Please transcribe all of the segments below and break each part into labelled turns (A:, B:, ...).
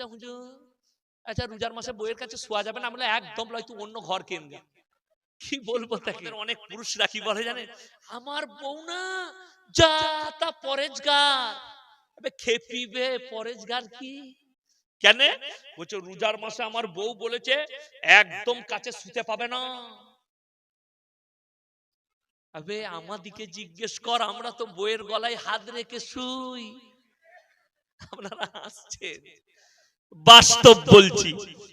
A: আচ্ছা হুজুর আচ্ছা রোজার মাসে বইয়ের কাছে শোয়া যাবে না আমরা একদম লয় তুই অন্য ঘর কেন যা কি বলব তাকে? অনেক পুরুষরা কি বলে জানে আমার বউ না, যা তা পরেজগার। খেপিবে পরেজগার কি? কেন? বলছে, রোজার মাসে আমার বউ বলেছে, একদম কাছে শুতে পাবে না। আবে আমাদিকে জিজ্ঞেস কর, আমরা তো বইয়ের গলায় হাত রেখে শুই। আপনারা হাসছেন। বাস্তব বলছি।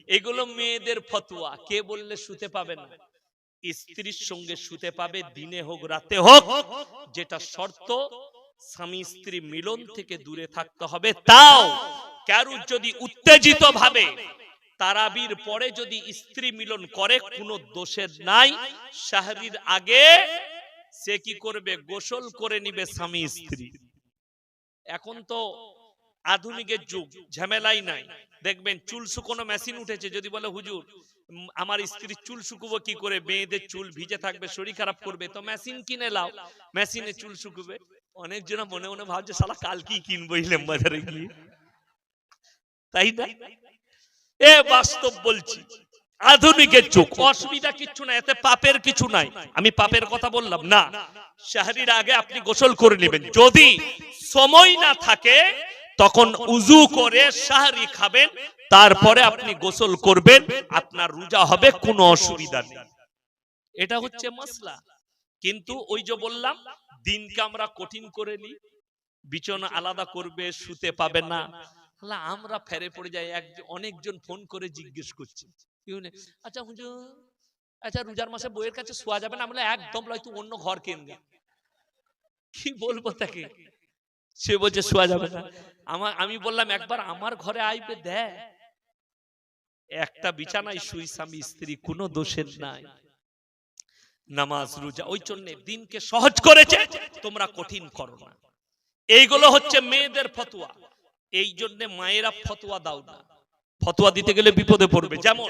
A: এগুলো মেয়েদের ফতোয়া। কে বললে শুতে পাবে না? স্ত্রীর সঙ্গে শুতে পাবে দিনে হোক রাতে হোক যেটা শর্ত। স্বামী স্ত্রী মিলন থেকে দূরে থাকতে হবে। তাও কারুর যদি উত্তেজিত ভাবে তারাবির পরে যদি স্ত্রী মিলন করে কোনো দোষের নাই। শাহরির আগে সে কি করবে? গোসল করে নিবে স্বামী স্ত্রী। এখন তো আধুনিকের যুগ ঝামেলাই নাই। দেখবেন চুল শুকোনো মেশিন উঠেছে যদি বলে হুজুর আমার স্ত্রীর চুল শুকুবো কি করে? মেয়েদের চুল ভিজে থাকবে শরীর খারাপ করবে। তো মেশিন কিনে লাও। মেশিনে চুল শুকুবে। অনেকজন মনে মনে ভাবছে সালা কাল কি কিনবো ইলেম বাজারে গিয়ে তাই না? এ বাস্তব বলছি আধুনিকের যুগ। অসুবিধা কিচ্ছু নাই এতে পাপের কিছু নাই। আমি পাপের কথা বললাম না। শাহরির আগে আপনি গোসল করে নেবেন। যদি সময় না থাকে তখন উজু করে শাহরি খাবেন, তারপরে আপনি গোসল করবেন, আপনার রোজা হবে, কোনো অসুবিধা নেই। এটা হচ্ছে মশলা কিন্তু ওই যে বললাম, দিনকে আমরা কঠিন করে নিই, বিছানা আলাদা করবে, শুতে পাবে না। আমরা ফেরে পড়ে যাই, এক, অনেকজন ফোন করে জিজ্ঞেস করছে। আচ্ছা হুজুর আচ্ছা রোজার মাসে বইয়ের কাছে শোয়া যাবে না? আমরা একদম লয় তুই অন্য ঘর কেন কি বলব তাকে? সে বলছে, শোয়া যাবে না। আমার, আমি বললাম, একবার আমার ঘরে আইবে, দেখ। একটা বিছানায় শুই স্বামী স্ত্রী, কোনো দোষের নাই। নামাজ, রোজা, ওই জন্য দিনকে সহজ করেছে, তোমরা কঠিন করো না। এইগুলো হচ্ছে মেয়েদের ফতোয়া। এই জন্য মায়েরা ফতোয়া দাও না। ফতোয়া দিতে গেলে বিপদে পড়বে। যেমন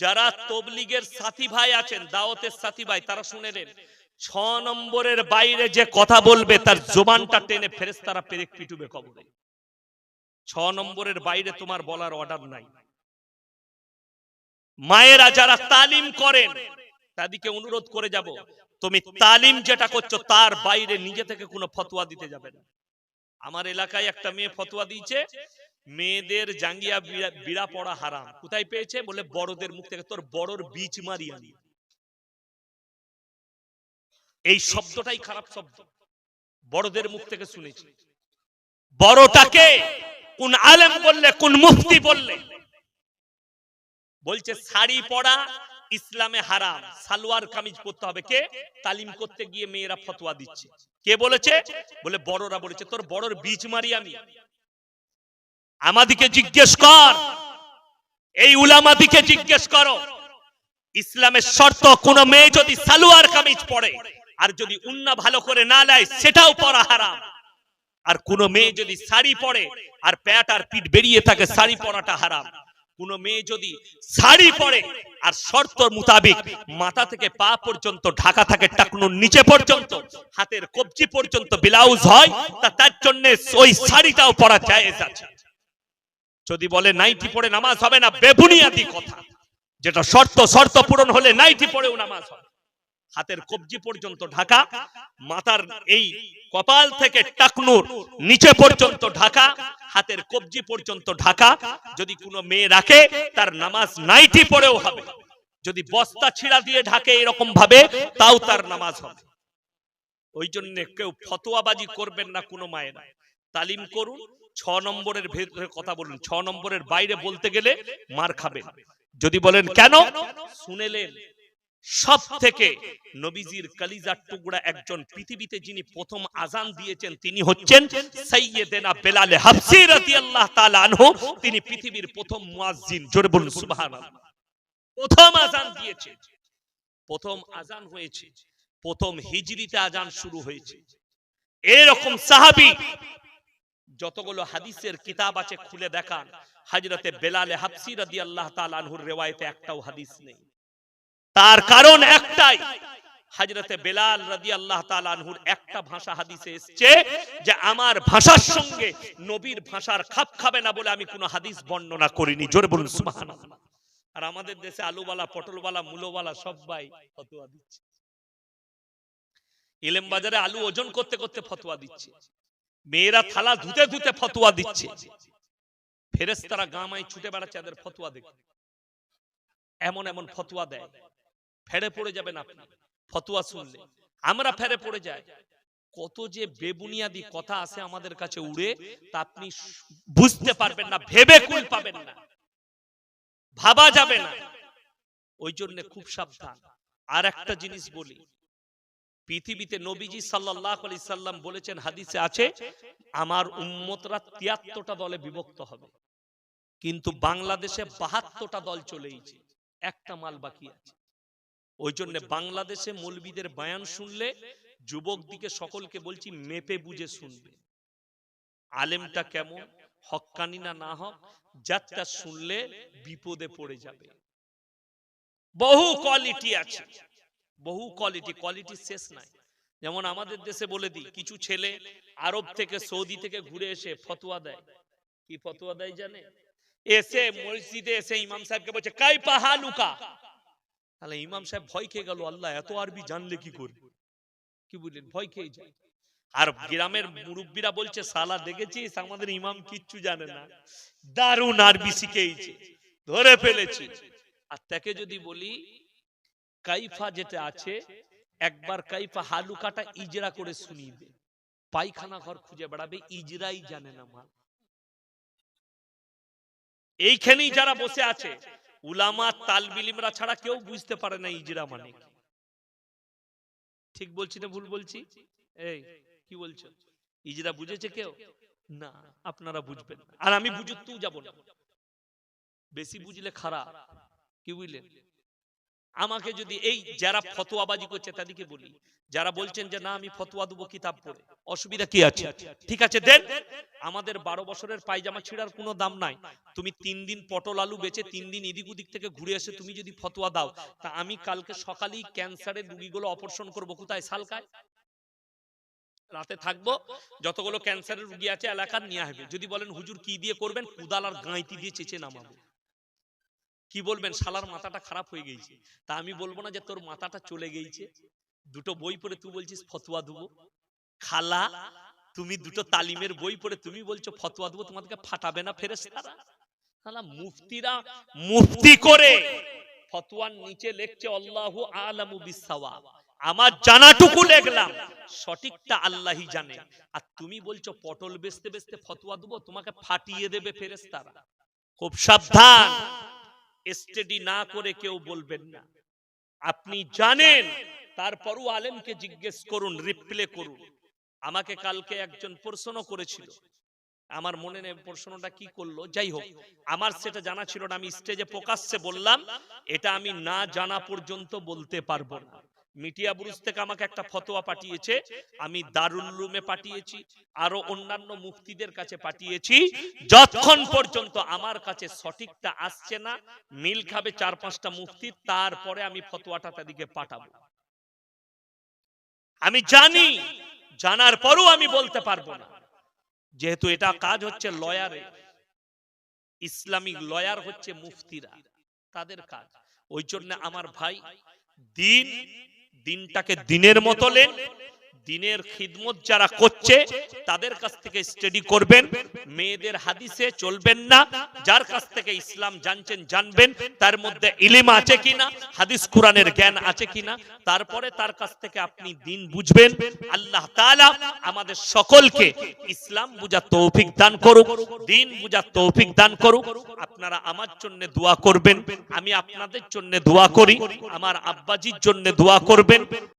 A: যারা তবলিগের সাথী ভাই আছেন, দাওয়াতের সাথী ভাই, তারা শুনে নেন, ছ নম্বরের বাইরে যে কথা বলবে, তার জোবানটা টেনে ফেরেস তারা পেরেক পিটুবে কবরে। ছ নম্বরের বাইরে তোমার বলার অর্ডার নাই। মায়েরা যারা তালিম করেন, তাদেরকে অনুরোধ করে যাব, তুমি তালিম যেটা করছ, তার বাইরে নিজে থেকে কোনো ফতোয়া দিতে যাবে না। আমার এলাকায় একটা মেয়ে ফতোয়া দিয়েছে মেয়েদের জাঙ্গিয়া বিড়া- পড়া হারাম। কোথায় পেয়েছে? বলে বড়দের মুখ থেকে, তোর বড়র বীজ মারি আনি। এই শব্দটাই খারাপ শব্দ। বড়দের মুখ থেকে শুনেছি। বড়টাকে কোন আলেম বললে, কোন মুফতি বললে? বলছে, শাড়ি পরা ইসলামে হারাম। সালোয়ার কামিজ পরতে হবে। কে? তালিম করতে গিয়ে মেয়েরা ফতোয়া দিচ্ছে। কে বলেছে? বলে বড়রা বলেছে, তোর বড়র বীজ মারি আমি আমাদিকে জিজ্ঞেস কর। এই উলামাদিকে জিজ্ঞেস করো। ইসলামের শর্ত, কোন মেয়ে যদি সালোয়ার কামিজ পরে আর যদি উন্না ভালো করে না নেয়, সেটাও পরা হারাম। আর কোন মেয়ে যদি শাড়ি পরে আর প্যাট আর পিঠ বেরিয়ে থাকে, শাড়ি পরাটা হারাম। কোন মেয়ে যদি শাড়ি পরে আর শর্ত মোতাবেক মাথা থেকে পা পর্যন্ত, ঢাকা থাকে টাকনুর নিচে পর্যন্ত, হাতের কবজি পর্যন্ত ব্লাউজ হয়, তা তার জন্য ওই শাড়িটাও পরা জায়েজ আছে। যদি বলে নাইটি পরে নামাজ হবে না, বেবুনিয়াদি কথা। যেটা শর্ত শর্ত পূরণ হলে নাইটি পরেও নামাজ হবে। হাতের কবজি পর্যন্ত ঢাকা, মাথার এই কপাল থেকে টাকনুর নিচে পর্যন্ত ঢাকা, হাতের কবজি পর্যন্ত ঢাকা। যদি কোনো মেয়ে রাখে, তার নামাজ নাইটি পরেও হবে। যদি বস্তা ছিঁড়া দিয়ে ঢাকে এরকম ভাবে, তাও তার নামাজ হবে। ওই জন্য কেউ ফতোয়াবাজি করবেন না কোনো মায়েরা। তালিম করুন ছ নম্বরের ভেতরে কথা বলুন। ছ নম্বরের বাইরে বলতে গেলে মার খাবেন। যদি বলেন, কেন? শুনেলেন সব থেকে নবীজির কালিজার টুকরা একজন পৃথিবীতে যিনি প্রথম আজান দিয়েছেন, তিনি হচ্ছেন সাইয়েদেনা বেলালে হাফসি রাদিয়াল্লাহু তাআলা আনহু। তিনি পৃথিবীর প্রথম মুয়াজ্জিন। জোরে বলুন, সুবহানাল্লাহ। প্রথম আজান দিয়েছে। প্রথম আজান হয়েছে। প্রথম হিজরিতে আজান শুরু হয়েছে। এরকম সাহাবী যতগুলো হাদিসের কিতাব আছে খুলে দেখান। হযরতে বেলালে হাফসি রাদিয়াল্লাহু তাআলা আনহুর রিওয়ায়েতে একটাও হাদিস নেই। তার কারণ একটাই হাজরতে বেলাল রাদি আল্লাহ একটা ভাষা হাদিসে এসছে যে আমার ভাষার সঙ্গে নবীর ভাষার খাপ খাবে না বলে আমি কোনো হাদিস বর্ণনা করিনি। জোরে বলুন আর আমাদের দেশে আলুওয়ালা, পটলওয়ালা, মূলওয়ালা সবাই ফতোয়া দিচ্ছে। ইলেম বাজারে আলু ওজন করতে করতে ফতোয়া দিচ্ছে। মেয়েরা থালা ধুতে ধুতে ফতোয়া দিচ্ছে। ফেরেস্তারা গামাই ছুটে বেড়াচ্ছে এদের ফতোয়া দেখে এমন এমন ফতোয়া দেয়। ফেরে পড়ে যাবেন আপনি। ফতোয়া শুনলে। আমরা ফেরে পড়ে যাই। কত যে বেবুনিয়াদি কথা আছে আমাদের কাছে উড়ে, তা আপনি বুঝতে পারবেন না, ভেবে কুল পাবেন না। ভাবা যাবে না। ওই জন্য খুব সাবধান। আর একটা জিনিস বলি পৃথিবীতে নবীজি সাল্লাহ আলি সাল্লাম বলেছেন, হাদিসে আছে, আমার উম্মতরা তিয়াত্তরটা দলে বিভক্ত হবে। কিন্তু বাংলাদেশে বাহাত্তরটা দল চলেইছে, একটা মাল বাকি আছে। ওই জন্য বাংলাদেশে মৌলবীদের বায়ান শুনলে যুবক দিকে সকলকে বলছি, মেপে বুঝে শুনবে। আলেমটা কেমন, হক্কানি না না হক, যাত্রা শুনলে বিপদে পড়ে যাবে। বহু কোয়ালিটি আছে। বহু কোয়ালিটি কোয়ালিটি শেষ নাই। যেমন আমাদের দেশে বলে দিই কিছু ছেলে আরব থেকে সৌদি থেকে ঘুরে এসে ফতোয়া দেয়। কি ফতোয়া দেয় জানে এসে মসজিদে এসে ইমাম সাহেবকে বলছে কাই পাহালুকা? তাহলে ইমাম সাহেব ভয় খেয়ে গেল আল্লাহ এত আরবি জানলে কি করবে কি বুঝলেন ভয় খেয়ে যায় আর গ্রামের মুরব্বীরা বলছে সালা দেখেছিস আমাদের ইমাম কিচ্ছু জানে না দারুণ আরবি শিখেইছে ধরে ফেলেছি আর তাকে যদি বলি কাইফা যেটা আছে, একবার কাইফা হালুকাটা ইজরা করে শুনিয়ে পায়খানা ঘর খুঁজে বেড়াবে, ইজরাই জানে না মা এইখানেই যারা বসে আছে, উলামা তালবিলিমরা ছাড়া কেউ বুঝতে পারে না ইজরা মানে ঠিক বলছি না ভুল বলছি? এই, কি বলছো? ইজরা বুঝেছে কেউ? না, আপনারা বুঝবেন। আর আমি বুঝতেও যাব না। বেশি বুঝলে খারাপ। কি বুঝলেন আমাকে যদি এই যারা ফতোয়াবাজি করছে তাদেরকে বলি, যারা বলছেন যে না, আমি ফতোয়া দেবো কিতাব পড়ে, অসুবিধা কি আছে? ঠিক আছে, দেন। আমাদের বারো বছরের পায়জামা ছিঁড়ার কোনো দাম নাই। তুমি তিন দিন পটল আলু বেচে তিন দিন এদিক ওদিক থেকে ঘুরে এসে তুমি যদি ফতোয়া দাও, তা আমি কালকে সকালেই ক্যান্সারের রুগীগুলো অপারেশন করব। কোথায়? সালকায়? রাতে থাকব। যতগুলো ক্যান্সারের রুগী আছে, এলাকার নিয়ে আসবে। যদি বলেন, হুজুর, কি দিয়ে করবেন? কুদাল আর গাঁইতি দিয়ে চেঁচে নামাবো। কি বলবেন? শালার মাথাটা খারাপ হয়ে গেছে। তা আমি বলব না যে তোর মাথাটা চলে গেছে। দুটো বই পড়ে তুই বলছিস ফতোয়া দেবো? খালা তুমি দুটো তালিমের বই পড়ে তুমি বলছো ফতোয়া দেবো তোমাদেরকে ফাটাবে না শালা মুফতিরা মুফতি করে। ফতোয়ার নিচে লিখছে আল্লাহু আলামু বিসাওয়াব আমার জানাটুকু লিখলাম। সঠিকটা আল্লাহই জানে। আর তুমি বলছো পটল বেচতে বেচতে ফতোয়া দেবো তোমাকে ফাটিয়ে দেবে ফেরেশতারা। খুব সাবধান। স্টাডি না করে কেউ বলবেন না। আপনি জানেন তারপরও আলেমকে জিজ্ঞেস করুন রিপ্লে করুন। আমাকে কালকে একজন প্রশ্ন করেছিল। আমার মনে নেই প্রশ্নটা কি করল? যাই হোক আমার সেটা জানা ছিল না আমি স্টেজে প্রকাশ্যে বললাম এটা আমি না জানা পর্যন্ত বলতে পারব না। মিডিয়া বুরুজ থেকে আমাকে একটা ফতোয়া পাঠিয়েছে, আমি দারুল রুমে পাঠিয়েছি, আরও অন্যান্য মুফতিদের কাছে পাঠিয়েছি, যতক্ষণ পর্যন্ত আমার কাছে সঠিকটা আসছে না, মিল খাবে চার পাঁচটা মুফতি, তারপরে আমি ফতোয়াটা তাদেরকে পাঠাবো। আমি জানি, জানার পরও আমি বলতে পারব না। যেহেতু এটা কাজ হচ্ছে লয়ারে, ইসলামিক লয়ার হচ্ছে মুফতিরা, তাদের কাজ। ওই জন্য আমার ভাই দিন দিনটাকে দিনের মতো লেন। দিনের খিদমত যারা করছে, তাদের কাছ থেকে স্টাডি করবেন। মেয়েদের হাদিসে চলবেন না। যার কাছ থেকে ইসলাম জানছেন, জানবেন। তার মধ্যে ইলিম আছে কিনা? হাদিস কোরআনের জ্ঞান আছে কিনা? তারপরে তার কাছ থেকে আপনি দিন বুঝবেন। আল্লাহ তাআলা আমাদের সকলকে ইসলাম বুঝার তৌফিক দান করুক, দিন বুঝার তৌফিক দান করুক। আপনারা আমার জন্য দোয়া করবেন, আমি আপনাদের জন্য দোয়া করি, আমার আব্বাজির জন্য দোয়া করবেন।